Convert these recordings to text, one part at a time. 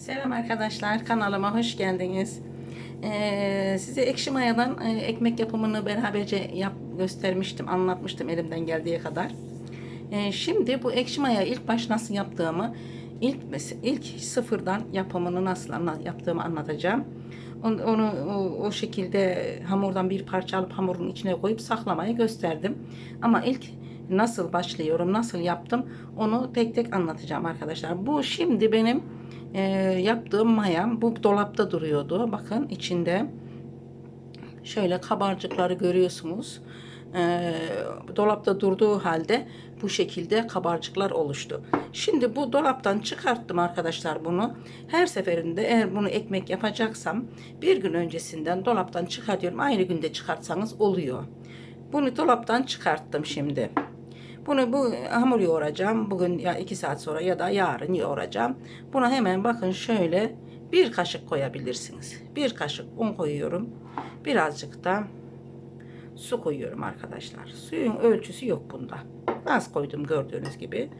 Selam arkadaşlar kanalıma hoş geldiniz. Ee, size ekşi mayadan e, ekmek yapımını beraberce yap, göstermiştim, anlatmıştım elimden geldiği kadar. Ee, şimdi bu ekşi maya ilk baş nasıl yaptığımı, ilk ilk sıfırdan yapımını nasıl anla- yaptığımı anlatacağım. Onu, onu o, o şekilde hamurdan bir parça alıp hamurun içine koyup saklamayı gösterdim. Ama ilk nasıl başlıyorum, nasıl yaptım onu tek tek anlatacağım arkadaşlar. Bu şimdi benim e, yaptığım mayam bu dolapta duruyordu. Bakın içinde şöyle kabarcıkları görüyorsunuz. E, dolapta durduğu halde bu şekilde kabarcıklar oluştu. Şimdi bu dolaptan çıkarttım arkadaşlar bunu. Her seferinde eğer bunu ekmek yapacaksam bir gün öncesinden dolaptan çıkartıyorum. Aynı günde çıkartsanız oluyor. Bunu dolaptan çıkarttım şimdi. Bunu bu hamur yoğuracağım. Bugün ya iki saat sonra ya da yarın yoğuracağım. Buna hemen bakın şöyle bir kaşık koyabilirsiniz. Bir kaşık un koyuyorum. Birazcık da su koyuyorum arkadaşlar. Suyun ölçüsü yok bunda. Az koydum gördüğünüz gibi.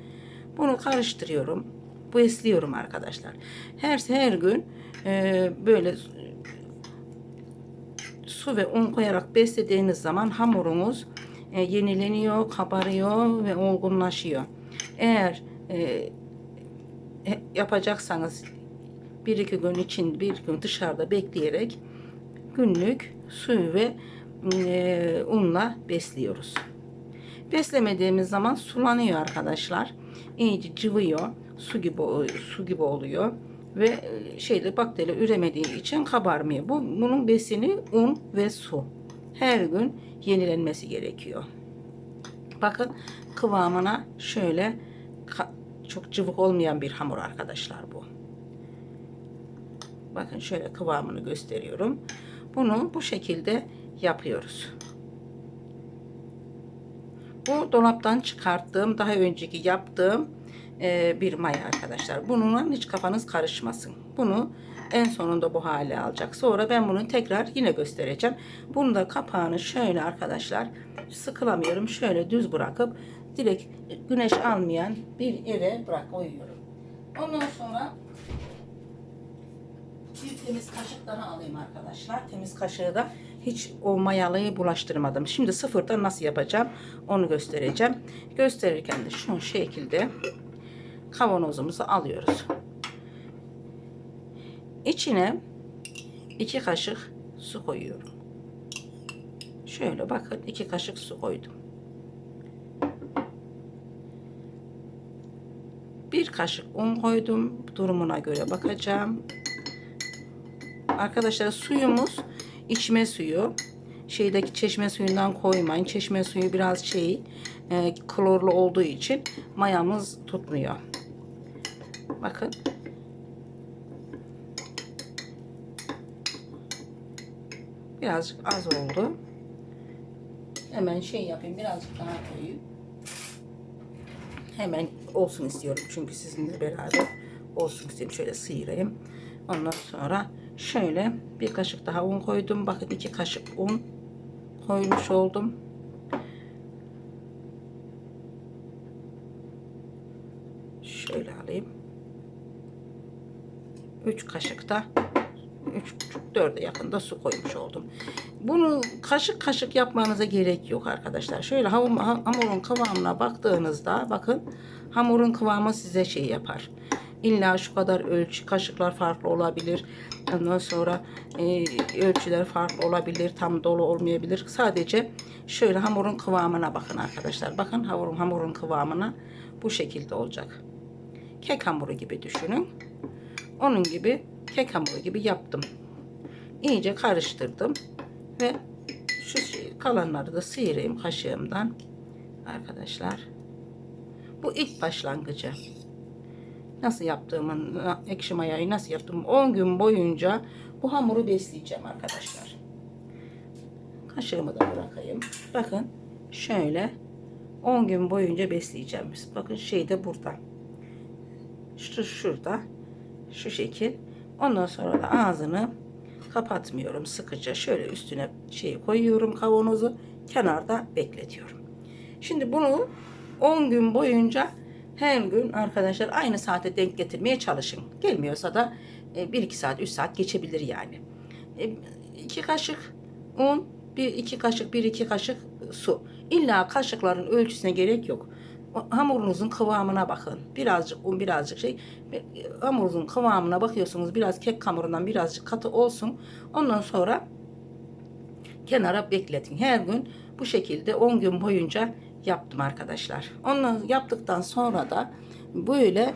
Bunu karıştırıyorum. Besliyorum arkadaşlar. Her her gün e, böyle su ve un koyarak beslediğiniz zaman hamurunuz e, yenileniyor, kabarıyor ve olgunlaşıyor. Eğer e, e, yapacaksanız bir iki gün için bir gün dışarıda bekleyerek günlük suyu ve e, unla besliyoruz. Beslemediğimiz zaman sulanıyor arkadaşlar. İyice cıvıyor. Su gibi su gibi oluyor ve e, şeyde bakteri üremediği için kabarmıyor. Bu bunun besini un ve su. Her gün yenilenmesi gerekiyor. Bakın kıvamına şöyle çok cıvık olmayan bir hamur arkadaşlar bu. Bakın şöyle kıvamını gösteriyorum. Bunu bu şekilde yapıyoruz. Bu dolaptan çıkarttığım, daha önceki yaptığım e, bir maya arkadaşlar. Bununla hiç kafanız karışmasın. Bunu en sonunda bu hale alacak. Sonra ben bunu tekrar yine göstereceğim. Bunu da kapağını şöyle arkadaşlar sıkılamıyorum. Şöyle düz bırakıp direkt güneş almayan bir yere bırak koyuyorum. Ondan sonra bir temiz kaşık daha alayım arkadaşlar. Temiz kaşığı da hiç o mayalıyı bulaştırmadım. Şimdi sıfırdan nasıl yapacağım onu göstereceğim. Gösterirken de şu şekilde kavanozumuzu alıyoruz. İçine iki kaşık su koyuyorum. Şöyle bakın iki kaşık su koydum. Bir kaşık un koydum. Durumuna göre bakacağım. Arkadaşlar suyumuz içme suyu. Şeydeki çeşme suyundan koymayın. Çeşme suyu biraz şey e, klorlu olduğu için mayamız tutmuyor. Bakın. Birazcık az oldu. Hemen şey yapayım. Birazcık daha koyayım. Hemen olsun istiyorum. Çünkü sizinle beraber olsun istiyorum. Şöyle sıyırayım. Ondan sonra şöyle bir kaşık daha un koydum. Bakın iki kaşık un koymuş oldum. Şöyle alayım. 3 kaşık da 3,5-4'e yakında su koymuş oldum. Bunu kaşık kaşık yapmanıza gerek yok arkadaşlar. Şöyle hamurun kıvamına baktığınızda bakın hamurun kıvamı size şey yapar. İlla şu kadar ölçü kaşıklar farklı olabilir. Ondan sonra e, ölçüler farklı olabilir. Tam dolu olmayabilir. Sadece şöyle hamurun kıvamına bakın arkadaşlar. Bakın hamurun hamurun kıvamına bu şekilde olacak. Kek hamuru gibi düşünün. Onun gibi kek hamuru gibi yaptım. İyice karıştırdım ve şu şey, kalanları da sıyırayım kaşığımdan arkadaşlar. Bu ilk başlangıcı. Nasıl yaptığımın ekşi mayayı nasıl yaptım 10 gün boyunca bu hamuru besleyeceğim arkadaşlar. Kaşığımı da bırakayım. Bakın şöyle 10 gün boyunca besleyeceğim. Bakın şey de burada. Şu şurada şu şekil. Ondan sonra da ağzını kapatmıyorum sıkıca. Şöyle üstüne şeyi koyuyorum kavanozu. Kenarda bekletiyorum. Şimdi bunu 10 gün boyunca Her gün arkadaşlar aynı saate denk getirmeye çalışın. Gelmiyorsa da 1-2 saat, 3 saat geçebilir yani. 2 kaşık un, 1-2 kaşık, 1-2 kaşık su. İlla kaşıkların ölçüsüne gerek yok. Hamurunuzun kıvamına bakın. Birazcık un, birazcık şey. Hamurunuzun kıvamına bakıyorsunuz. Biraz kek hamurundan birazcık katı olsun. Ondan sonra kenara bekletin. Her gün bu şekilde 10 gün boyunca yaptım arkadaşlar. Ondan yaptıktan sonra da böyle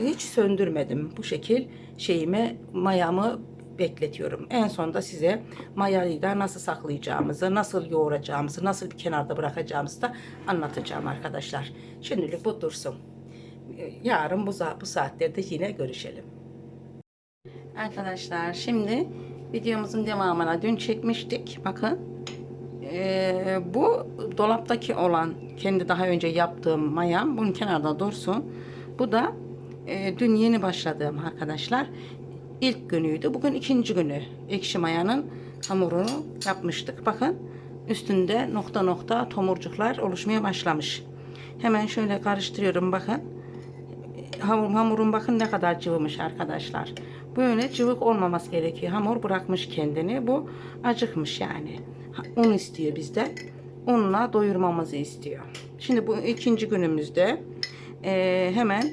hiç söndürmedim. Bu şekil şeyimi mayamı bekletiyorum. En sonunda size mayayı da nasıl saklayacağımızı, nasıl yoğuracağımızı, nasıl bir kenarda bırakacağımızı da anlatacağım arkadaşlar. Şimdilik bu dursun. Yarın bu, bu saatlerde yine görüşelim. Arkadaşlar şimdi videomuzun devamına dün çekmiştik. Bakın. Ee, bu dolaptaki olan kendi daha önce yaptığım mayam bunun kenarda dursun. Bu da e, dün yeni başladığım arkadaşlar ilk günüydü. Bugün ikinci günü. Ekşi mayanın hamurunu yapmıştık. Bakın üstünde nokta nokta tomurcuklar oluşmaya başlamış. Hemen şöyle karıştırıyorum bakın. Hamur, hamurun bakın ne kadar cıvımış arkadaşlar. Böyle cıvık olmaması gerekiyor. Hamur bırakmış kendini. Bu acıkmış yani. Un istiyor bizden. Unla doyurmamızı istiyor. Şimdi bu ikinci günümüzde eee, hemen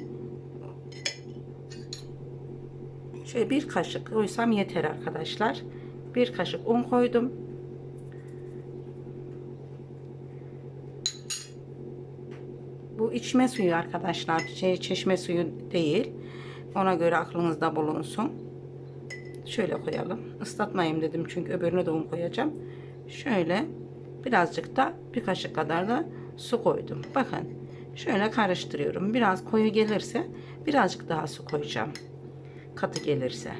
şöyle bir kaşık koysam yeter arkadaşlar. Bir kaşık un koydum. Bu içme suyu arkadaşlar. Şey, çeşme suyu değil. Ona göre aklınızda bulunsun. Şöyle koyalım. Islatmayayım dedim çünkü öbürüne de un koyacağım. Şöyle birazcık da bir kaşık kadar da su koydum. Bakın şöyle karıştırıyorum. Biraz koyu gelirse birazcık daha su koyacağım. Katı gelirse.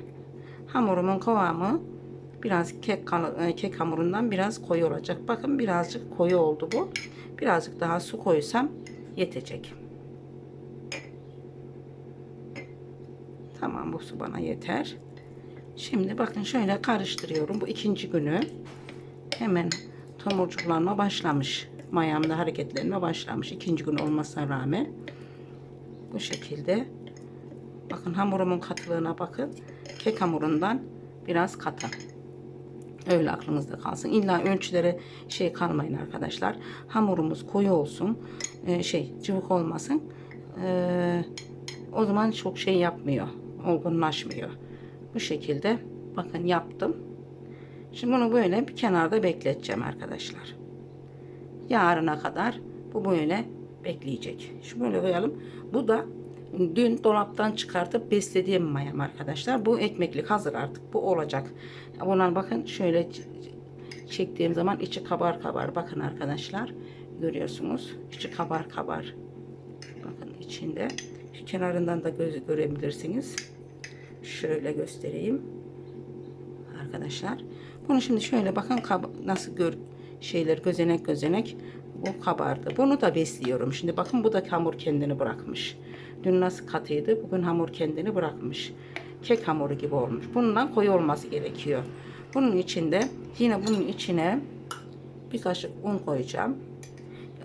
Hamurumun kıvamı biraz kek, e, kek hamurundan biraz koyu olacak. Bakın birazcık koyu oldu bu. Birazcık daha su koysam yetecek. Tamam bu su bana yeter. Şimdi bakın şöyle karıştırıyorum. Bu ikinci günü. Hemen tomurcuklanma başlamış. Mayamda hareketlenme başlamış. İkinci gün olmasına rağmen. Bu şekilde. Bakın hamurumun katılığına bakın. Kek hamurundan biraz katı. Öyle aklınızda kalsın. İlla ölçülere şey kalmayın arkadaşlar. Hamurumuz koyu olsun. Ee, şey cıvık olmasın. Ee, o zaman çok şey yapmıyor. Olgunlaşmıyor. Bu şekilde bakın yaptım. Şimdi bunu böyle bir kenarda bekleteceğim arkadaşlar. Yarına kadar bu böyle bekleyecek. Şu böyle koyalım. Bu da dün dolaptan çıkartıp beslediğim mayam arkadaşlar. Bu ekmeklik hazır artık. Bu olacak. Bunlar bakın şöyle çektiğim zaman içi kabar kabar. Bakın arkadaşlar. Görüyorsunuz. İçi kabar kabar. Bakın içinde. Şu kenarından da göz görebilirsiniz. Şöyle göstereyim. Arkadaşlar. Bunu şimdi şöyle bakın nasıl gör şeyler gözenek gözenek bu kabardı. Bunu da besliyorum. Şimdi bakın bu da hamur kendini bırakmış. Dün nasıl katıydı? Bugün hamur kendini bırakmış. Kek hamuru gibi olmuş. Bundan koyu olması gerekiyor. Bunun içinde yine bunun içine bir kaşık un koyacağım.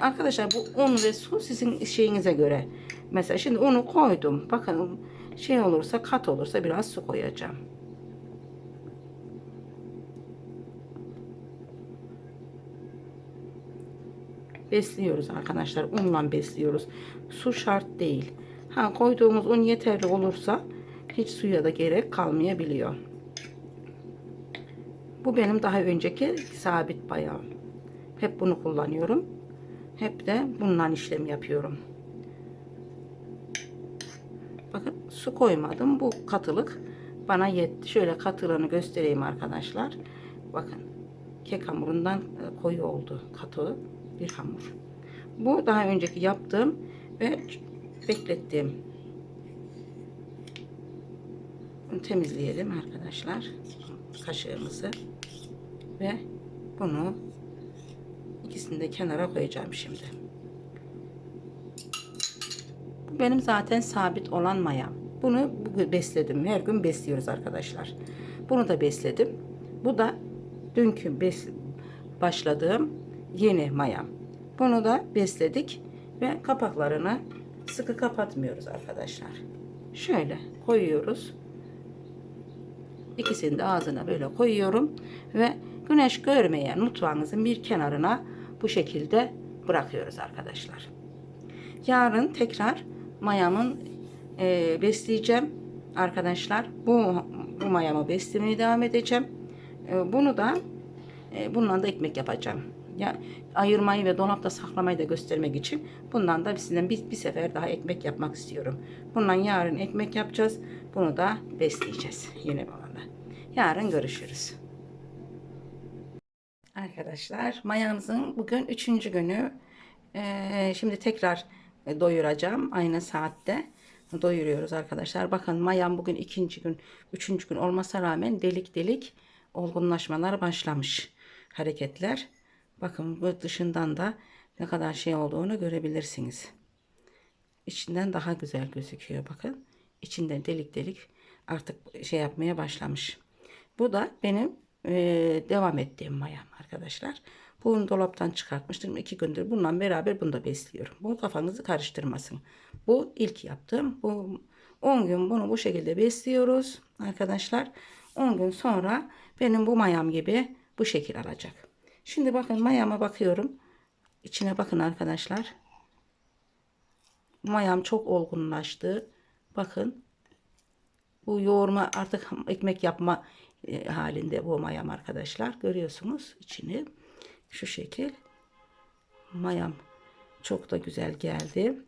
Arkadaşlar bu un ve su sizin şeyinize göre. Mesela şimdi unu koydum. Bakın şey olursa kat olursa biraz su koyacağım. besliyoruz arkadaşlar. Unla besliyoruz. Su şart değil. Ha koyduğumuz un yeterli olursa hiç suya da gerek kalmayabiliyor. Bu benim daha önceki sabit bayağım. Hep bunu kullanıyorum. Hep de bundan işlem yapıyorum. Bakın su koymadım. Bu katılık bana yetti. Şöyle katılığını göstereyim arkadaşlar. Bakın kek hamurundan e, koyu oldu katı bir hamur. Bu daha önceki yaptığım ve beklettiğim. Bunu temizleyelim arkadaşlar. Kaşığımızı ve bunu ikisini de kenara koyacağım şimdi. Bu benim zaten sabit olan mayam. Bunu bugün besledim. Her gün besliyoruz arkadaşlar. Bunu da besledim. Bu da dünkü bes başladığım yeni mayam. Bunu da besledik ve kapaklarını sıkı kapatmıyoruz arkadaşlar. Şöyle koyuyoruz. İkisini de ağzına böyle koyuyorum ve güneş görmeyen mutfağınızın bir kenarına bu şekilde bırakıyoruz arkadaşlar. Yarın tekrar mayamın e, besleyeceğim arkadaşlar. Bu, bu mayamı beslemeye devam edeceğim. E, bunu da e, bununla da ekmek yapacağım. Ya ayırmayı ve dolapta saklamayı da göstermek için bundan da sizden bir, bir sefer daha ekmek yapmak istiyorum. Bundan yarın ekmek yapacağız. Bunu da besleyeceğiz yine bana. Yarın görüşürüz. Arkadaşlar mayamızın bugün üçüncü günü. Ee, şimdi tekrar doyuracağım aynı saatte doyuruyoruz arkadaşlar. Bakın mayam bugün ikinci gün, üçüncü gün olmasa rağmen delik delik olgunlaşmalar başlamış hareketler. Bakın bu dışından da ne kadar şey olduğunu görebilirsiniz. İçinden daha güzel gözüküyor bakın. İçinden delik delik artık şey yapmaya başlamış. Bu da benim e, devam ettiğim mayam arkadaşlar. Bunu dolaptan çıkartmıştım. iki gündür bununla beraber bunu da besliyorum. Bu kafanızı karıştırmasın. Bu ilk yaptığım. Bu 10 gün bunu bu şekilde besliyoruz arkadaşlar. 10 gün sonra benim bu mayam gibi bu şekil alacak. Şimdi bakın mayama bakıyorum. İçine bakın arkadaşlar. Mayam çok olgunlaştı. Bakın. Bu yoğurma artık ekmek yapma e, halinde bu mayam arkadaşlar. Görüyorsunuz içini. Şu şekil. Mayam çok da güzel geldi.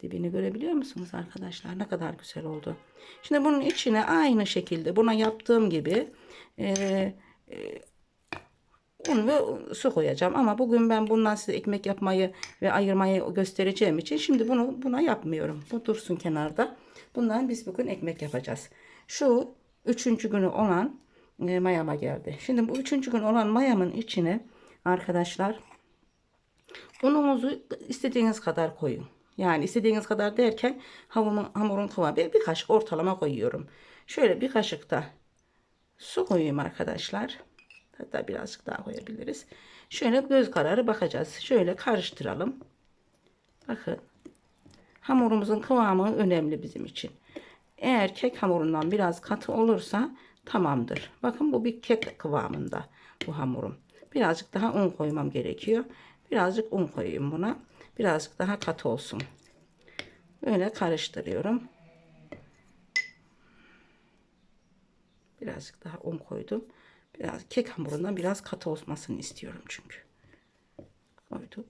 Dibini görebiliyor musunuz arkadaşlar? Ne kadar güzel oldu. Şimdi bunun içine aynı şekilde buna yaptığım gibi e, e, un ve su koyacağım. Ama bugün ben bundan size ekmek yapmayı ve ayırmayı göstereceğim için şimdi bunu buna yapmıyorum. Bu dursun kenarda. Bundan biz bugün ekmek yapacağız. Şu üçüncü günü olan e, mayama geldi. Şimdi bu üçüncü gün olan mayamın içine arkadaşlar ununuzu istediğiniz kadar koyun. Yani istediğiniz kadar derken hamurun, hamurun kıvamı bir kaşık ortalama koyuyorum. Şöyle bir kaşık da su koyayım arkadaşlar. Hatta birazcık daha koyabiliriz. Şöyle göz kararı bakacağız. Şöyle karıştıralım. Bakın. Hamurumuzun kıvamı önemli bizim için. Eğer kek hamurundan biraz katı olursa tamamdır. Bakın bu bir kek kıvamında bu hamurum. Birazcık daha un koymam gerekiyor. Birazcık un koyayım buna. Birazcık daha katı olsun. Böyle karıştırıyorum. Birazcık daha un koydum. Biraz kek hamurundan biraz katı olmasını istiyorum çünkü. Koyduk.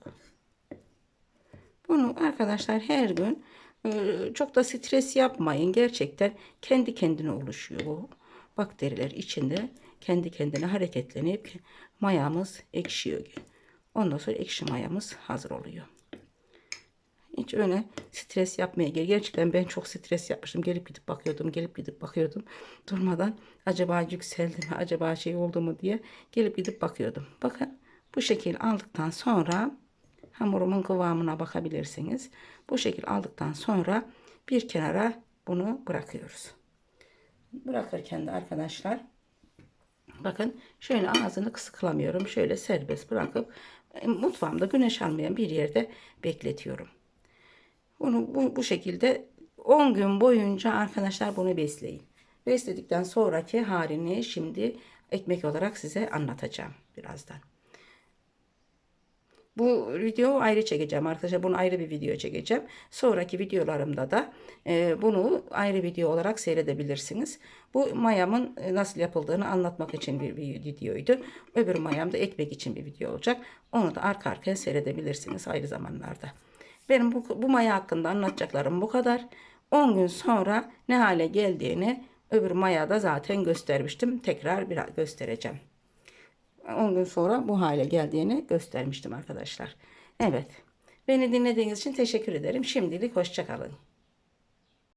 Bunu arkadaşlar her gün e, çok da stres yapmayın. Gerçekten kendi kendine oluşuyor bu. Bakteriler içinde kendi kendine hareketlenip mayamız ekşiyor. Ondan sonra ekşi mayamız hazır oluyor. Hiç öyle stres yapmaya gerek. Gerçekten ben çok stres yapmıştım. Gelip gidip bakıyordum, gelip gidip bakıyordum. Durmadan acaba yükseldi mi, acaba şey oldu mu diye gelip gidip bakıyordum. Bakın bu şekil aldıktan sonra hamurumun kıvamına bakabilirsiniz. Bu şekil aldıktan sonra bir kenara bunu bırakıyoruz. Bırakırken de arkadaşlar bakın şöyle ağzını kısıklamıyorum. Şöyle serbest bırakıp e, mutfağımda güneş almayan bir yerde bekletiyorum. Bunu bu, bu şekilde 10 gün boyunca arkadaşlar bunu besleyin. Besledikten sonraki halini şimdi ekmek olarak size anlatacağım birazdan. Bu video ayrı çekeceğim arkadaşlar. Bunu ayrı bir video çekeceğim. Sonraki videolarımda da e, bunu ayrı video olarak seyredebilirsiniz. Bu mayamın nasıl yapıldığını anlatmak için bir, bir videoydu. Öbür mayam da ekmek için bir video olacak. Onu da arka arkaya seyredebilirsiniz ayrı zamanlarda. Benim bu, bu maya hakkında anlatacaklarım bu kadar. 10 gün sonra ne hale geldiğini öbür mayada zaten göstermiştim. Tekrar biraz göstereceğim. 10 gün sonra bu hale geldiğini göstermiştim arkadaşlar. Evet. Beni dinlediğiniz için teşekkür ederim. Şimdilik hoşçakalın.